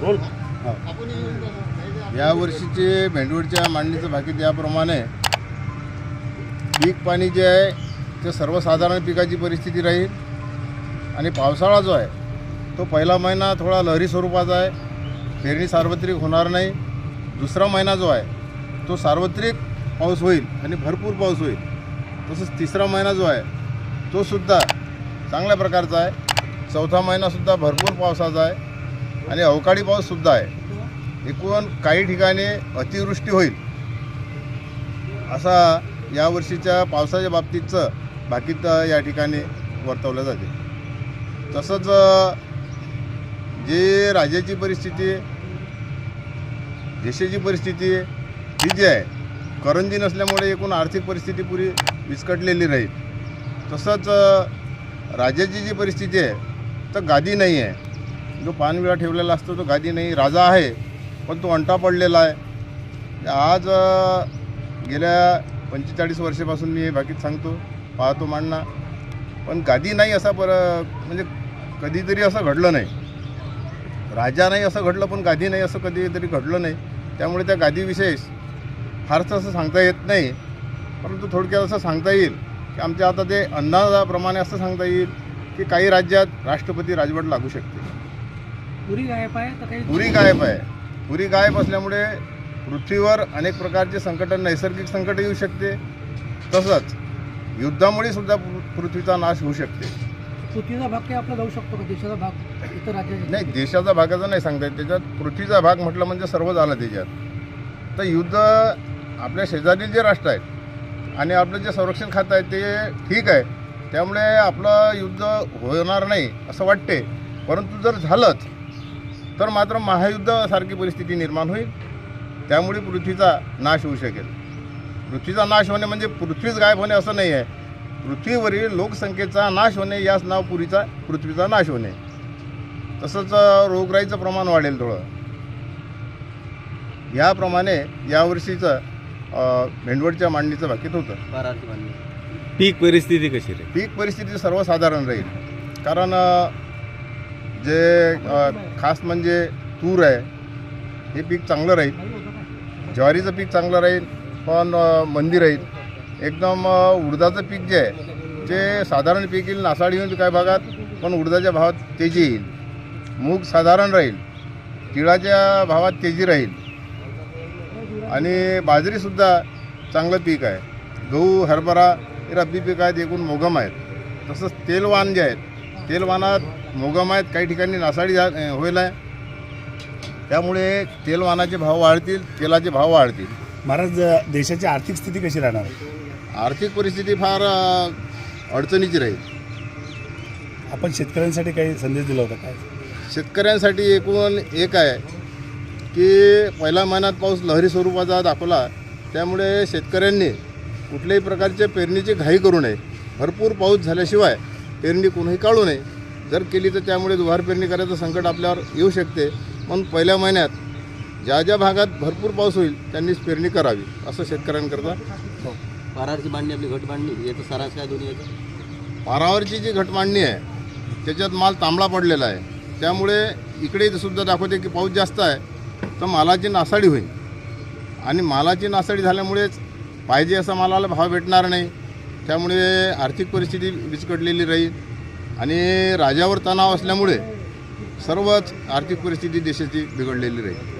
बोल. या वर्षीचे भेंडवडच्या मांडणीचं बाकी त्याप्रमाणे पीक पाणी जे आहे ते सर्वसाधारण पिकाची परिस्थिती राहील. आणि पावसाळा जो आहे तो पहिला महिना थोडा लहरी स्वरूपाचा आहे. पेरणी सार्वत्रिक होणार नाही. दुसरा महिना जो आहे तो सार्वत्रिक पाऊस होईल आणि भरपूर पाऊस होईल. तसंच तिसरा महिना जो आहे तो सुद्धा चांगल्या प्रकारचा आहे. चौथा महिनासुद्धा भरपूर पावसाचा आहे आणि अवकाळी पाऊससुद्धा आहे. एकूण काही ठिकाणी अतिवृष्टी होईल असा यावर्षीच्या पावसाच्या बाबतीतचं भाकीत या ठिकाणी वर्तवलं जाते. तसंच जे राज्याची परिस्थिती देशाची परिस्थिती ही जी आहे करंजी नसल्यामुळे एकूण आर्थिक परिस्थिती पुरी विस्कटलेली राहील. तसंच राज्याची जी परिस्थिती आहे तर गादी नाही आहे. जो पानविळा ठेवलेला असतो तो गादी नाही. राजा आहे पण तो अंटा पडलेला आहे. आज गेल्या पंचेचाळीस वर्षापासून मी हे बाकीत सांगतो पाहतो मांडणा. पण गादी नाही असा पर म्हणजे कधीतरी असं घडलं नाही. राजा नाही असं घडलं पण गादी नाही असं कधीतरी घडलं नाही. त्यामुळे त्या गादीविषयी फारसं असं सांगता येत नाही. परंतु थोडक्यात असं सांगता येईल की आमच्या आता ते अंदाजाप्रमाणे असं सांगता येईल की काही राज्यात राष्ट्रपती राजवट लागू शकते. पुरी गायब आहे तर काही पुरी गायब आहे. पुरी गायब असल्यामुळे पृथ्वीवर अनेक प्रकारचे संकट नैसर्गिक संकट येऊ शकते. तसंच युद्धामुळे सुद्धा पृथ्वीचा नाश होऊ शकते. पृथ्वीचा भाग काही आपला जाऊ शकतो का? देशाचा भाग इतर राज्यात नाही देशाचा भागाचा नाही सांगता येत त्याच्यात. पृथ्वीचा भाग म्हटलं म्हणजे सर्व झालं त्याच्यात. तर युद्ध आपल्या शेजारील जे राष्ट्र आहेत आणि आपलं जे संरक्षण खातं आहे ते ठीक आहे. त्यामुळे आपलं युद्ध होणार नाही असं वाटते. परंतु जर झालंच तर मात्र महायुद्धासारखी परिस्थिती निर्माण होईल. त्यामुळे पृथ्वीचा नाश होऊ शकेल. पृथ्वीचा नाश होणे म्हणजे पृथ्वीच गायब होणे असं नाही आहे. पृथ्वीवरील लोकसंख्येचा नाश होणे याच नाव पुरीचा पृथ्वीचा नाश होणे. तसंच रोगराईचं प्रमाण वाढेल थोडं. याप्रमाणे यावर्षीचं भेंडवडच्या मांडणीचं बाकीत होतं. पीक परिस्थिती कशी राहील? पीक परिस्थिती सर्वसाधारण राहील. कारण जे खास म्हणजे तूर आहे हे पीक चांगलं राहील. ज्वारीचं पीक चांगलं राहील पण मंदी राहील. एकदम उडदाचं पीक जे आहे ते साधारण पीक येईल नासाडी येईल काही भागात पण उडदाच्या भावात तेजी येईल. मूग साधारण राहील. तिळाच्या भावात तेजी राहील. आणि बाजरीसुद्धा चांगलं पीक आहे. गहू हरभरा हे रब्बी पीक आहेत एकूण मोगम आहेत. तसंच तेलवान जे आहेत तेलवानात मोगम आहेत काही ठिकाणी नासाडी झा होईल आहे. त्यामुळे तेलवानाचे भाव वाढतील तेलाचे भाव वाढतील. महाराज देशाची आर्थिक स्थिती कशी राहणार? आहे? आर्थिक परिस्थिती फार अडचणीची राहील. आपण शेतकऱ्यांसाठी काही संदेश दिला होता काय? शेतकऱ्यांसाठी एकूण एक आहे की पहिल्या महिन्यात पाऊस लहरी स्वरूपाचा दाखवला. त्यामुळे शेतकऱ्यांनी कुठल्याही प्रकारच्या पेरणीची घाई करू नये. भरपूर पाऊस झाल्याशिवाय पेरणी कोणीही काढू नये. जर केली तर त्यामुळे दुबार पेरणी करायचं संकट आपल्यावर येऊ शकते. म्हणून पहिल्या महिन्यात ज्या ज्या भागात भरपूर पाऊस होईल त्यांनीच पेरणी करावी असं शेतकऱ्यांकरता. पाराची मांडणी आपली घट मांडणी याचं सारांश काय दोन्ही याचं पारावरची जी घटमांडणी आहे त्याच्यात माल तांबडा पडलेला आहे. त्यामुळे इकडे सुद्धा दाखवते की पाऊस जास्त आहे तर मालाची नासाडी होईल. आणि मालाची नासाडी झाल्यामुळेच पाहिजे असा मालाला भाव भेटणार नाही. त्यामुळे आर्थिक परिस्थिती बिचकटलेली राहील. आणि राजावर तणाव असल्यामुळे सर्वच आर्थिक परिस्थिती देशाची बिघडलेली राहील.